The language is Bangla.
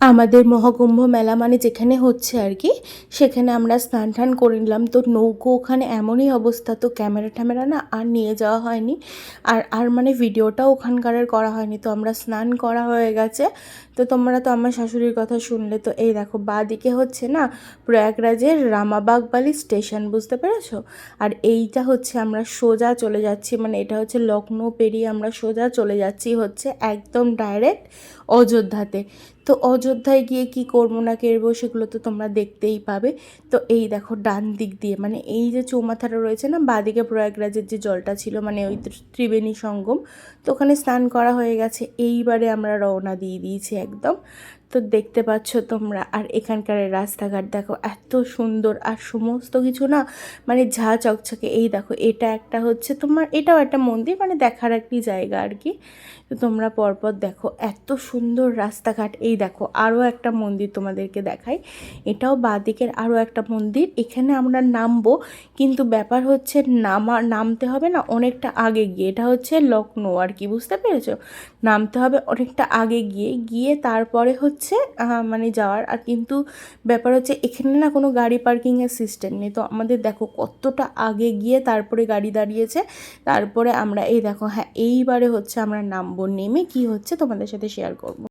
আমাদের মহাকুম্ভ মেলা মানে যেখানে হচ্ছে আর কি, সেখানে আমরা স্নান টান করে নিলাম। তো নৌকো ওখানে এমনই অবস্থা, তো ক্যামেরা ট্যামেরা না আর নিয়ে যাওয়া হয়নি। আর আর মানে ভিডিওটাও ওখানকারের করা হয়নি। তো আমরা স্নান করা হয়ে গেছে। তো তোমরা তো আমার শাশুড়ির কথা শুনলে। তো এই দেখো, বাদিকে হচ্ছে না প্রয়াগরাজের রামাবাগ বালি স্টেশন, বুঝতে পেরেছ? আর এইটা হচ্ছে আমরা সোজা চলে যাচ্ছি। মানে এটা হচ্ছে লখনৌ পেরিয়ে আমরা সোজা চলে যাচ্ছি হচ্ছে একদম ডাইরেক্ট অযোধ্যাতে। তো অযোধ্যায় গিয়ে কি করব না কেরবো সেগুলো তো তোমরা দেখতেই পাবে। তো এই দেখো, ডান দিক দিয়ে মানে এই যে চৌমাথাটা রয়েছে না, বাদিকে প্রয়াগরাজের যে জলটা ছিল মানে ওই ত্রিবেণী সঙ্গম, তো ওখানে স্নান করা হয়ে গেছে। এইবারে আমরা রওনা দিয়ে দিয়েছি একদম। তো দেখতে পাচ্ছ তোমরা, আর এখানকার রাস্তাঘাট দেখো, এত সুন্দর, আর সমস্ত কিছু না মানে ঝা চকচকে। এই দেখো, এটা একটা হচ্ছে তোমার, এটাও একটা মন্দির মানে দেখার একটি জায়গা আর কি। তো তোমরা পরপর দেখো, এত সুন্দর রাস্তাঘাট। এই দেখো আরও একটা মন্দির তোমাদেরকে দেখাই। এটাও বাঁদিকের আরও একটা মন্দির। এখানে আমরা নামবো, কিন্তু ব্যাপার হচ্ছে নামা, নামতে হবে না, অনেকটা আগে গিয়ে। এটা হচ্ছে লখনৌ আর কি, বুঝতে পেরেছ? নামতে হবে অনেকটা আগে গিয়ে। গিয়ে তারপরে হচ্ছে মানে যাওয়ার। আর কিন্তু ব্যাপার হচ্ছে, এখানে না কোনো গাড়ি পার্কিংয়ের সিস্টেম নেই। তো আমাদের দেখো কতটা আগে গিয়ে তারপরে গাড়ি দাঁড়িয়েছে। তারপরে আমরা, এই দেখো হ্যাঁ এইবারে হচ্ছে আমরা নামবো, নেমে কি হচ্ছে তোমাদের সাথে শেয়ার করব।